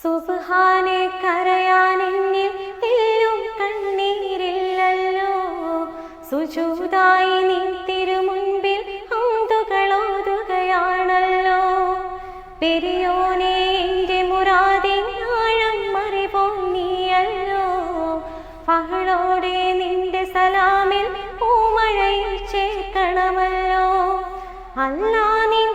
സുബ്ഹാനെ കരയാൻ എന്നിൽ തെല്ലും കണ്ണീരില്ലല്ലോ. സുജൂതായി നീ തിരുമുൻപിൽ അന്തുകളോതുകയാണല്ലോ പെരിയോനെ എന്റെ മുറാതെ ആഴം മറിപോ നീയല്ലോ. പകളോടെ നിന്റെ സലാമിൽ പൂമഴയിൽ ചേർക്കണമല്ലോ. അല്ലാ നിൻ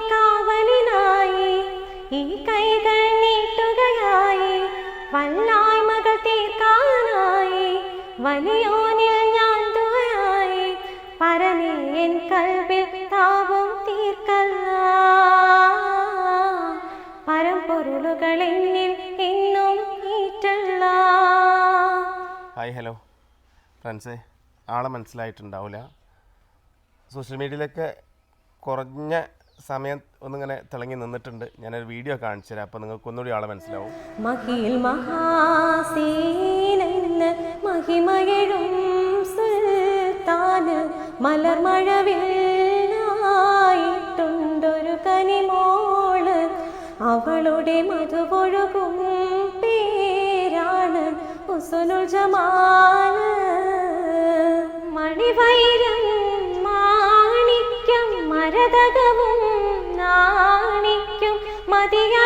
ഹായ് ഹലോ ഫ്രണ്ട്സ് ആളെ മനസ്സിലായിട്ടുണ്ടാവില്ല സോഷ്യൽ മീഡിയയിലൊക്കെ കുറഞ്ഞ സമയം ഒന്നിങ്ങനെ തിളങ്ങി നിന്നിട്ടുണ്ട്. ഞാനൊരു വീഡിയോ കാണിച്ചു തരാം അപ്പോൾ നിങ്ങൾക്ക് ഒന്നുകൂടി ആളെ മനസ്സിലാവും. മഹിൽ കനിമോൾ. അവളുടെ മധുപൊഴുകും ഹുസ്നുൽ ജമാൽ മണിവൈരം മാണിക്യം മരതകവും നാണിക്കും മതിയഴകാമേവുന്ന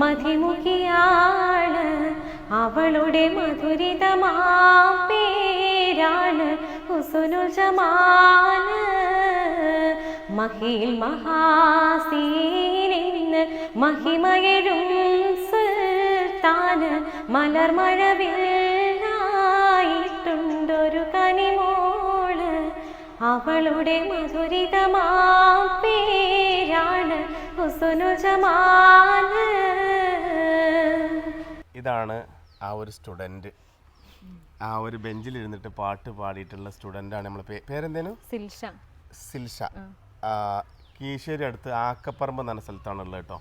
മതിമുഖിയാണ് അവളുടെ മധുരിതമാ പേരാണ് ഹുസ്നുൽ ജമാൽ മഹിൽ മഹാസീനെന്ന് മഹിമയഴും സുൽത്താന് മലർമഴവില്ലായിട്ടുണ്ടൊരു കനിമോൾ. അവളുടെ മധുരിതമാ പേരാണ് ഹുസ്നുൽ ഇതാണ് ആ ഒരു സ്റ്റുഡന്റ് ആ ഒരു ബെഞ്ചിൽ ഇരുന്നിട്ട് പാട്ട് പാടിയിട്ടുള്ള സ്റ്റുഡന്റാണ് നമ്മൾ പേരെന്തേനു? സിൽഷ. സിൽഷ. കീശേരി അടുത്ത് ആക്കപ്പറമ്പ് എന്ന സ്ഥലത്താണുള്ളത് കേട്ടോ.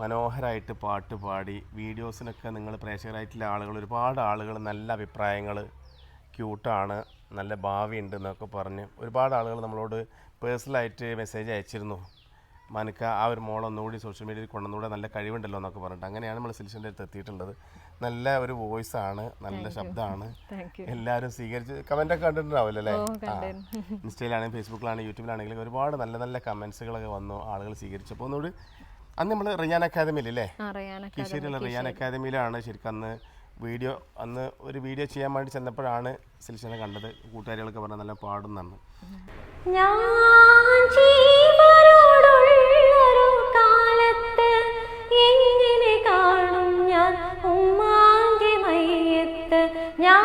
മനോഹരമായിട്ട് പാട്ട് പാടി വീഡിയോസിനൊക്കെ നിങ്ങൾ പ്രേക്ഷകരായിട്ടുള്ള ആളുകൾ ഒരുപാട് ആളുകൾ നല്ല അഭിപ്രായങ്ങൾ ക്യൂട്ടാണ് നല്ല ഭാവിയുണ്ട് എന്നൊക്കെ പറഞ്ഞ് ഒരുപാട് ആളുകൾ നമ്മളോട് പേഴ്സണലായിട്ട് മെസ്സേജ് അയച്ചിരുന്നു. മനുക്ക ആ ഒരു മോൾ ഒന്നുകൂടി സോഷ്യൽ മീഡിയയിൽ കൊണ്ടുവന്നുകൂടെ നല്ല കഴിവുണ്ടല്ലോ എന്നൊക്കെ പറഞ്ഞിട്ട്. അങ്ങനെയാണ് നമ്മൾ സിലിഷന്റെ അടുത്ത് എത്തിയിട്ടുള്ളത്. നല്ല ഒരു വോയിസ് ആണ് നല്ല ശബ്ദമാണ്. എല്ലാവരും സ്വീകരിച്ച് കമന്റ് ഒക്കെ കണ്ടിട്ടുണ്ടാവില്ല അല്ലേ. ഇൻസ്റ്റയിലാണെങ്കിലും ഫേസ്ബുക്കിലാണെങ്കിലും യൂട്യൂബിലാണെങ്കിലും ഒരുപാട് നല്ല നല്ല കമൻസുകളൊക്കെ വന്നു ആളുകൾ സ്വീകരിച്ചപ്പോൾ. ഒന്നുകൂടി അന്ന് നമ്മൾ റിയാൻ അക്കാദമിയിലല്ലേ? കീശ്ശേരിയുള്ള റിയാൻ അക്കാദമിയിലാണ് ശരിക്കും അന്ന് വീഡിയോ അന്ന് ഒരു വീഡിയോ ചെയ്യാൻ വേണ്ടി ചെന്നപ്പോഴാണ് സിൽഷനെ കണ്ടത്. കൂട്ടുകാരികളൊക്കെ പറഞ്ഞ നല്ല പാടുന്നാണ് ഞാൻ ജീവനോടുള്ളൊരു കാലത്ത് എങ്ങനെ കാണും ഞാൻ ഉമ്മാന്റെ മയ്യത്ത്? ഞാൻ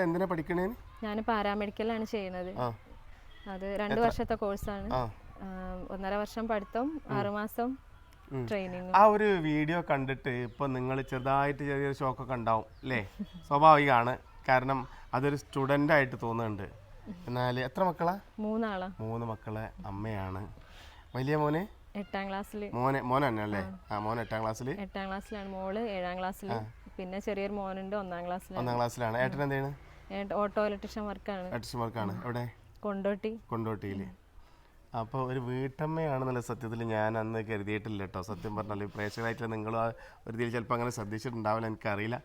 ഇപ്പോൾ എന്തിനാ പഠിക്കണേ? ഞാൻ പാരാമെഡിക്കലാണ് ചെയ്യുന്നത്. അത് രണ്ട് വർഷത്തെ കോഴ്സാണ്. ഒന്നര വർഷം പഠിത്തം ആറുമാസം ട്രെയിനിങ് ആ ഒരു വീഡിയോ കണ്ടിട്ട് ഇപ്പൊ നിങ്ങൾ ചെറുതായിട്ട് ചെറിയൊരു ഷോക്കൊക്കെ ഉണ്ടാവും അല്ലേ സ്വാഭാവികമാണ്. കാരണം അതൊരു സ്റ്റുഡന്റ് ആയിട്ട് തോന്നുന്നുണ്ട്. എന്നാൽ എത്ര മക്കളാ? മൂന്നാളാ. മൂന്ന് മക്കളെ അമ്മയാണ്. വലിയ മോനെ? എട്ടാം ക്ലാസ്സിൽ മോനെ അല്ലേ? ആ. മോൻ എട്ടാം ക്ലാസ്സിൽ എട്ടാം ക്ലാസ്സിലാണ് മോൾ ഏഴാം ക്ലാസ്സിൽ പിന്നെ ചെറിയൊരു മോനുണ്ട് ഒന്നാം ക്ലാസ്സിൽ ഒന്നാം ക്ലാസ്സിലാണ്. ഏട്ടൻ എന്ത് ചെയ്യണ് ഓട്ടോ ഇലക്ട്രീഷ്യൻ വർക്കാണ്. ഇലക്ട്രീഷ്യൻ വർക്കാണ്. എവിടെ? കൊണ്ടോട്ടി. കൊണ്ടോട്ടിയിൽ അപ്പോൾ ഒരു വീട്ടമ്മയാണെന്നുള്ള സത്യത്തിൽ ഞാൻ അന്ന് കരുതിയിട്ടില്ല കേട്ടോ. സത്യം പറഞ്ഞാൽ പ്രേക്ഷകരായിട്ടുള്ള നിങ്ങൾ ഒരു രീതിയിൽ ചിലപ്പോൾ അങ്ങനെ ശ്രദ്ധിച്ചിട്ടുണ്ടാവില്ല എനിക്കറിയില്ല.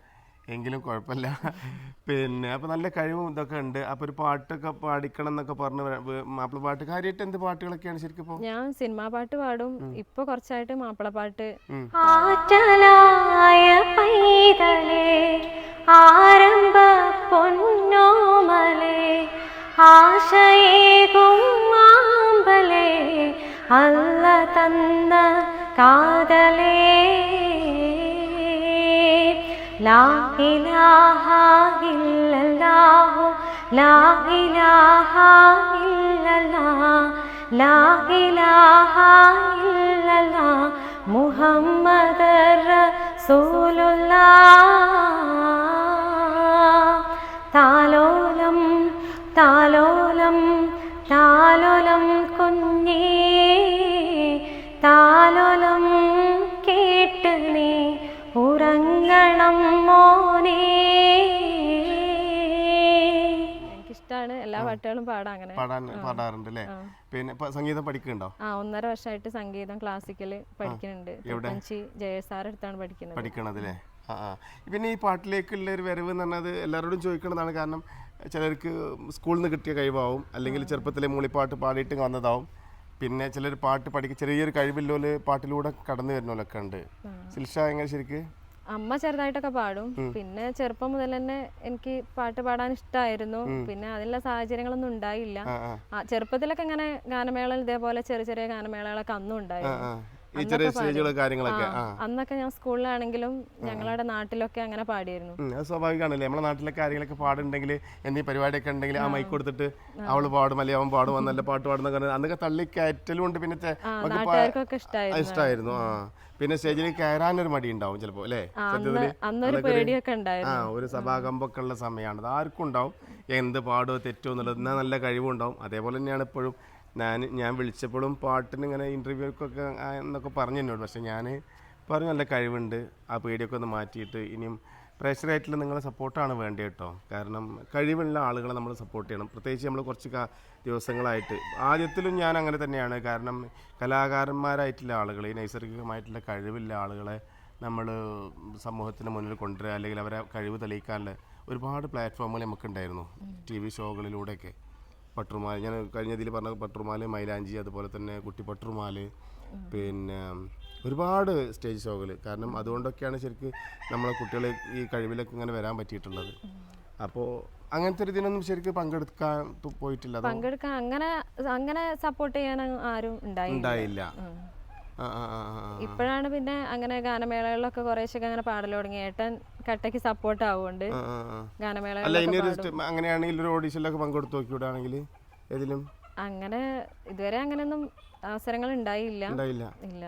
എങ്കിലും കുഴപ്പമില്ല. പിന്നെ അപ്പോൾ നല്ല കഴിവും ഇതൊക്കെ ഉണ്ട്. അപ്പോൾ ഒരു പാട്ടൊക്കെ പാടിക്കണം എന്നൊക്കെ പറഞ്ഞ് മാപ്പിള പാട്ട് കാര്യമായിട്ട് എന്ത് പാട്ടുകളൊക്കെയാണ് ശരിക്കും ഇപ്പോൾ ഞാൻ സിനിമാ പാട്ട് പാടും. ഇപ്പൊ കുറച്ചായിട്ട് മാപ്പിളപ്പാട്ട് പാട്ട്. ആരംഭ പൊന്നോമലേ ആശയേകും മാമ്പലേ അല്ല തന്ന കാതലേ. ലാ ഇലാഹ ഇല്ലല്ലാഹു ലാ ഇലാഹ ഇല്ലല്ലാ ലാ ഇലാഹ ഇല്ലല്ലാ മുഹമ്മദ് റസൂലുള്ളാ. താലോലം താലോലം താലോലം കുഞ്ഞേ പാട്ടുകളും പാടാം അങ്ങനെ. പാടാൻ പാടാറുണ്ട് അല്ലേ പിന്നെ സംഗീതം പഠിക്കുന്നുണ്ടോ? ആ ഒന്നര വർഷമായിട്ട് സംഗീതം ക്ലാസിക്കൽ പഠിക്കുന്നുണ്ട്. പഞ്ചി ജയസാർ അടുത്താണ് പഠിക്കുന്നത്. പഠിക്കണത് അല്ലേ പിന്നെ ഈ പാട്ടിലേക്കുള്ള ഒരു വരവ് എന്ന് പറഞ്ഞത് എല്ലാവരോടും ചോദിക്കണതാണ് കാരണം ചിലർക്ക് സ്കൂളിൽ നിന്ന് കിട്ടിയ കഴിവാവും അല്ലെങ്കിൽ ചെറുപ്പത്തിലെ മൂളിപ്പാട്ട് പാടിയിട്ട് വന്നതാവും. പിന്നെ ചിലർ പാട്ട് പഠിക്കുക ചെറിയൊരു കഴിവില്ലോൽ പാട്ടിലൂടെ കടന്നു വരുന്നോലൊക്കെ ഉണ്ട്. ശിൽഷ എങ്ങനെ ശരിക്ക്? അമ്മ ചെറുതായിട്ടൊക്കെ പാടും. പിന്നെ ചെറുപ്പം മുതൽ തന്നെ എനിക്ക് പാട്ട് പാടാൻ ഇഷ്ടമായിരുന്നു പിന്നെ അതിനുള്ള സാഹചര്യങ്ങളൊന്നും ഉണ്ടായില്ല. ചെറുപ്പത്തിലൊക്കെ ഇങ്ങനെ ഗാനമേള ഇതേപോലെ ചെറിയ ചെറിയ ഗാനമേളകളൊക്കെ അന്നും ഉണ്ടായിരുന്നു. ഈ ചെറിയ സ്റ്റേജുകൾ കാര്യങ്ങളൊക്കെ. അന്നൊക്കെ ഞാൻ സ്കൂളിലാണെങ്കിലും ഞങ്ങളുടെ നാട്ടിലൊക്കെ അങ്ങനെ പാടിയിരുന്നു. അത് സ്വാഭാവികമാണല്ലേ നമ്മുടെ നാട്ടിലെ കാര്യങ്ങളൊക്കെ പാടുണ്ടെങ്കിൽ എന്നീ പരിപാടിയൊക്കെ ഉണ്ടെങ്കിൽ ആ മൈക്ക് കൊടുത്തിട്ട് അവൾ പാടും അല്ലെങ്കിൽ അവൻ പാടും നല്ല പാട്ട് പാടുന്ന കാരണം അന്നൊക്കെ തള്ളിക്കയറ്റലും ഉണ്ട്. പിന്നെ ഇഷ്ടമായിരുന്നു ആ പിന്നെ സ്റ്റേജിൽ കയറാനൊരു മടി ഉണ്ടാവും ചിലപ്പോ അല്ലേ? ആ ഒരു സഭാകമ്പൊക്കെ ഉള്ള സമയമാണ് അത് ആർക്കും ഉണ്ടാവും. എന്ത് പാടോ തെറ്റോ എന്നുള്ളത് നല്ല കഴിവുണ്ടാവും. അതേപോലെ തന്നെയാണ് ഇപ്പോഴും ഞാൻ ഞാൻ വിളിച്ചപ്പോഴും പാട്ടിന് ഇങ്ങനെ ഇന്റർവ്യൂക്കൊക്കെ എന്നൊക്കെ പറഞ്ഞു എന്നോട്. പക്ഷേ ഞാൻ പറഞ്ഞു നല്ല കഴിവുണ്ട് ആ പേടിയൊക്കെ ഒന്ന് മാറ്റിയിട്ട് ഇനിയും പ്രേക്ഷകരായിട്ടുള്ള നിങ്ങളെ സപ്പോർട്ടാണ് വേണ്ടത് കേട്ടോ. കാരണം കഴിവുള്ള ആളുകളെ നമ്മൾ സപ്പോർട്ട് ചെയ്യണം. പ്രത്യേകിച്ച് നമ്മൾ കുറച്ച് ദിവസങ്ങളായിട്ട്. ആദ്യത്തിലും ഞാൻ അങ്ങനെ തന്നെയാണ്. കാരണം കലാകാരന്മാരായിട്ടുള്ള ആളുകൾ ഈ നൈസർഗികമായിട്ടുള്ള കഴിവുള്ള ആളുകളെ നമ്മൾ സമൂഹത്തിന് മുന്നിൽ കൊണ്ടുവരിക അല്ലെങ്കിൽ അവരെ കഴിവ് തെളിയിക്കാനുള്ള ഒരുപാട് പ്ലാറ്റ്ഫോമുകൾ നമുക്കുണ്ടായിരുന്നു. ടി വി ഷോകളിലൂടെയൊക്കെ പട്ടുറുമാൽ ഞാൻ കഴിഞ്ഞ ഇതിൽ പറഞ്ഞ പട്ടുമാല മൈലാഞ്ചി അതുപോലെ തന്നെ കുട്ടി പട്ടുമാല പിന്നെ ഒരുപാട് സ്റ്റേജ് ഷോകൾ കാരണം അതുകൊണ്ടൊക്കെയാണ് ശരിക്കും നമ്മളെ കുട്ടികൾ ഈ കഴിവിലൊക്കെ ഇങ്ങനെ വരാൻ പറ്റിയിട്ടുള്ളത്. അപ്പോൾ അങ്ങനത്തെ ഒരു ഇതിനൊന്നും ശരിക്കും പങ്കെടുക്കാൻ പോയിട്ടില്ല പങ്കെടുക്കാൻ അങ്ങനെ അങ്ങനെ സപ്പോർട്ട് ചെയ്യാൻ ആരും ഉണ്ടായില്ല. ഇപ്പോഴാണ് പിന്നെ അങ്ങനെ ഗാനമേളകളിലൊക്കെ കുറേശ്ശൊക്കെ അങ്ങനെ പാടൽ തുടങ്ങി. ഏട്ടൻ കട്ടയ്ക്ക് സപ്പോർട്ട് ആവുകൊണ്ട് ആ. അല്ല ഇനി അങ്ങനെയാണെങ്കിൽ ഒരു ഓഡീഷനിലൊക്കെ പങ്കെടുത്ത് ഏതിലും? അങ്ങനെ ഇതുവരെ അങ്ങനെയൊന്നും അവസരങ്ങൾ ഉണ്ടായില്ല. ഇല്ല.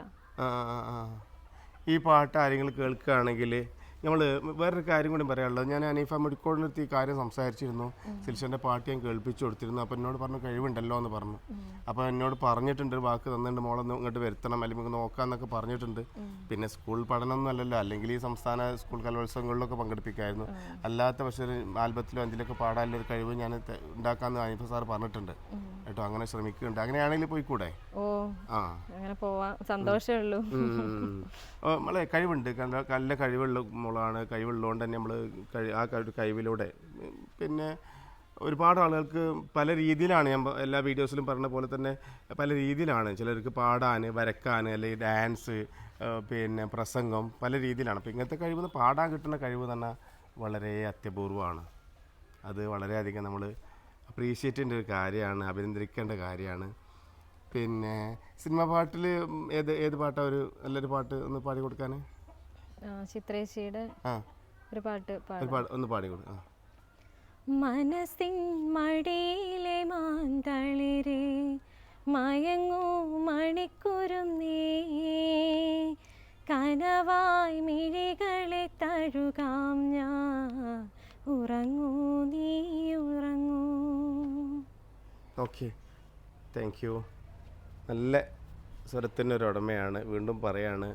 ഈ പാട്ട് ആരെങ്കിലും കേൾക്കുകയാണെങ്കിൽ നമ്മൾ വേറൊരു കാര്യം കൂടി പറയാനുള്ളത്. ഞാൻ അനീഫ മെഡിക്കോടിനടുത്ത് ഈ കാര്യം സംസാരിച്ചിരുന്നു. സിൽഷന്റെ പാട്ട് ഞാൻ കേൾപ്പിച്ചു കൊടുത്തിരുന്നു. അപ്പോൾ എന്നോട് പറഞ്ഞു കഴിവുണ്ടല്ലോ എന്ന് പറഞ്ഞു. അപ്പോൾ എന്നോട് പറഞ്ഞിട്ടുണ്ട് വാക്ക് തന്നിട്ടുണ്ട് മോളൊന്ന് ഇങ്ങോട്ട് വരുത്തണം അല്ലെങ്കിൽ നോക്കാമെന്നൊക്കെ പറഞ്ഞിട്ടുണ്ട്. പിന്നെ സ്കൂൾ പഠനമൊന്നും അല്ലല്ലോ. അല്ലെങ്കിൽ ഈ സംസ്ഥാന സ്കൂൾ കലോത്സവങ്ങളിലൊക്കെ പങ്കെടുപ്പിക്കായിരുന്നു. അല്ലാത്ത പക്ഷേ ആൽബത്തിലോ എന്തിലൊക്കെ പാടാനുള്ള ഒരു കഴിവ് ഞാൻ ഉണ്ടാക്കാമെന്ന് അനീഫ സാർ പറഞ്ഞിട്ടുണ്ട്. കേട്ടോ അങ്ങനെ ശ്രമിക്കുന്നുണ്ട്. അങ്ങനെയാണെങ്കിൽ പോയിക്കൂടെ? ഓ ആ. അങ്ങനെ പോവാം. സന്തോഷമേ ഉള്ളൂ. നമ്മളെ കഴിവുണ്ട്. നല്ല കഴിവുള്ള മോളാണ്. കഴിവുള്ളതുകൊണ്ട് തന്നെ നമ്മൾ ആ കഴി- കഴിവിലൂടെ. പിന്നെ ഒരുപാട് ആളുകൾക്ക് പല രീതിയിലാണ് ഞാൻ എല്ലാ വീഡിയോസിലും പറഞ്ഞ പോലെ തന്നെ പല രീതിയിലാണ്. ചിലർക്ക് പാടാൻ വരക്കാൻ അല്ലെങ്കിൽ ഡാൻസ് പിന്നെ പ്രസംഗം പല രീതിയിലാണ്. അപ്പോൾ ഇങ്ങനത്തെ കഴിവ് പാടാൻ കിട്ടുന്ന കഴിവ് തന്നെ വളരെ അത്യപൂർവമാണ്. അത് വളരെയധികം നമ്മൾ അപ്രീഷിയേറ്റ് ചെയ്യേണ്ട ഒരു കാര്യമാണ് അഭിനന്ദിക്കേണ്ട കാര്യമാണ്. പിന്നെ സിനിമ പാട്ടിൽ ഏത് ഏത് പാട്ടാ ഒരു നല്ലൊരു പാട്ട് ഒന്ന് പാടി കൊടുക്കാൻ? ചിത്രേശിയുടെ ഒരു പാട്ട് ഒന്ന് പാടി കൊടു ആ. മനസ്സിൻ മടിയിലെ മാന്തളിരെ മയങ്ങൂ മണിക്കുരും നീ. കനവായി മിഴികളെ തഴുകാം ഓക്കെ. താങ്ക് യു നല്ല സ്വരത്തിന്റെ ഒരു ഉടമയാണ് വീണ്ടും പറയാണ്.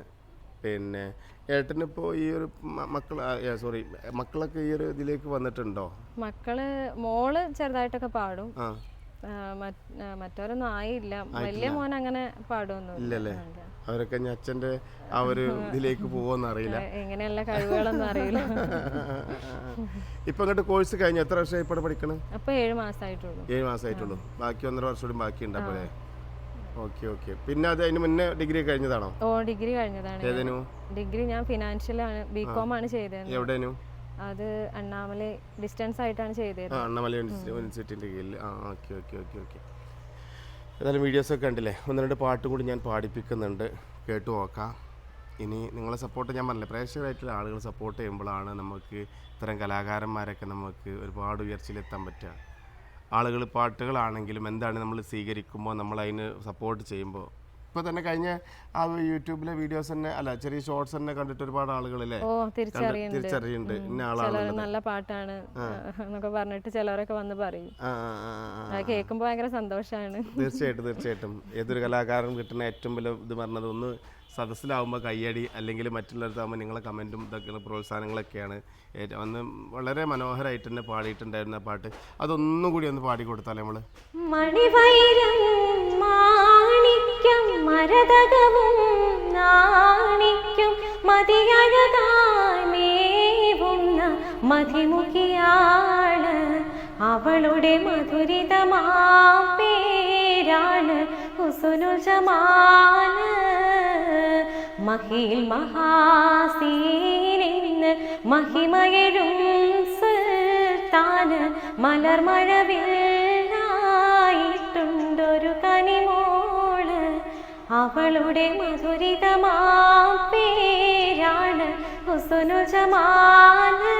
പിന്നെ ഏട്ടനിപ്പോൾ ഈ ഒരു മക്കൾ സോറി മക്കളൊക്കെ ഈ ഒരു ഇതിലേക്ക് വന്നിട്ടുണ്ടോ? മക്കൾ മോൾ ചെറുതായിട്ടൊക്കെ പാടും. മറ്റവരൊന്നും ആയില്ല. വലിയ മോൻ അങ്ങനെ പാടുമൊന്നും ഇല്ലല്ലേ? അവരൊക്കെ അച്ഛന്റെ ആ ഒരു ഇതിലേക്ക് പോവോന്ന് അറിയില്ല. എങ്ങനെയുള്ള കഴിവുകളൊന്നും അറിയില്ല. ഇപ്പൊ അങ്ങോട്ട് കോഴ്സ് കഴിഞ്ഞു? എത്ര വർഷമായി ഇപ്പോൾ പഠിക്കണം? അപ്പൊ ഏഴ് മാസമായിട്ടുള്ളൂ ഏഴ് മാസമായിട്ടുള്ളൂ ബാക്കി ഒന്നര വർഷം കൂടി ബാക്കിയുണ്ട് അപ്പോൾ ഓക്കെ ഓക്കെ. പിന്നെ അത് അതിന് മുന്നേ ഡിഗ്രി കഴിഞ്ഞതാണോ? ഓ ഡിഗ്രി കഴിഞ്ഞതാണ്. ഏതേനു? ഡിഗ്രി ഞാൻ ഫിനാൻഷ്യലാണ്. ബി കോം ആണ് ചെയ്തത് എവിടേനു? അത് അണ്ണാമലൈ ഡിസ്റ്റൻസ് ആയിട്ടാണ് ചെയ്തത്. അണ്ണാമലൈ യൂണിവേഴ്സിറ്റിന്റെ കീഴിൽ. ആ ഓക്കെ ഓക്കെ ഓക്കെ ഓക്കെ ഏതായാലും വീഡിയോസൊക്കെ കണ്ടില്ലേ? ഒന്ന് രണ്ട് പാട്ട് കൂടി ഞാൻ പാടിപ്പിക്കുന്നുണ്ട്. കേട്ടു നോക്കാം. ഇനി നിങ്ങളെ സപ്പോർട്ട് ഞാൻ പറഞ്ഞില്ല പ്രേക്ഷകരായിട്ടുള്ള ആളുകൾ സപ്പോർട്ട് ചെയ്യുമ്പോഴാണ് നമുക്ക് ഇത്തരം കലാകാരന്മാരൊക്കെ നമുക്ക് ഒരുപാട് ഉയർച്ചയിലെത്താൻ പറ്റുക. ആളുകൾ പാട്ടുകളാണെങ്കിലും എന്താണ് നമ്മൾ സ്വീകരിക്കുമ്പോൾ നമ്മൾ അതിന് സപ്പോർട്ട് ചെയ്യുമ്പോൾ ഇപ്പോൾ തന്നെ കഴിഞ്ഞ ആ യൂട്യൂബിലെ വീഡിയോസ് തന്നെ അല്ല ചെറിയ ഷോർട്സ് തന്നെ കണ്ടിട്ട് ഒരുപാട് ആളുകളില്ലേ? ഓ തിരിച്ചറിയുന്നുണ്ട്. ഇന്ന ആളാണ് നല്ല പാട്ടാണ് എന്നൊക്കെ പറഞ്ഞിട്ട് ചിലവരൊക്കെ വന്ന് പറയും. കേൾക്കുമ്പോൾ ഭയങ്കര സന്തോഷമാണ് തീർച്ചയായിട്ടും തീർച്ചയായിട്ടും. ഏതൊരു കലാകാരൻ കിട്ടുന്ന ഏറ്റവും വലിയ ഇത് പറഞ്ഞത് ഒന്ന് സദസ്സിലാവുമ്പോൾ കയ്യടി അല്ലെങ്കിൽ മറ്റുള്ളവരത്താകുമ്പോൾ നിങ്ങളെ കമന്റും ഇതൊക്കെ പ്രോത്സാഹനങ്ങളൊക്കെയാണ്. ഏറ്റവും അന്ന് വളരെ മനോഹരമായിട്ട് തന്നെ പാടിയിട്ടുണ്ടായിരുന്ന പാട്ട്. അതൊന്നും കൂടി ഒന്ന് പാടി കൊടുത്താലേ നമ്മൾ മണിവൈരം മാണിക്യം മരതകവും നാണിക്യം മതിയഴകാനേവുന്ന മതിമുഖിയാണ്. അവളുടെ മധുരിതമാ പേരാണ് കുസുനുജമാണ് മഹിൽ മഹാസീനിന്ന് മഹിമയഴും സുൽത്താന് മലർമഴവില്ലായിട്ടുണ്ടൊരു അവളുടെ മധുരിതമാ പേരാണ് ഹുസുനുജമാന്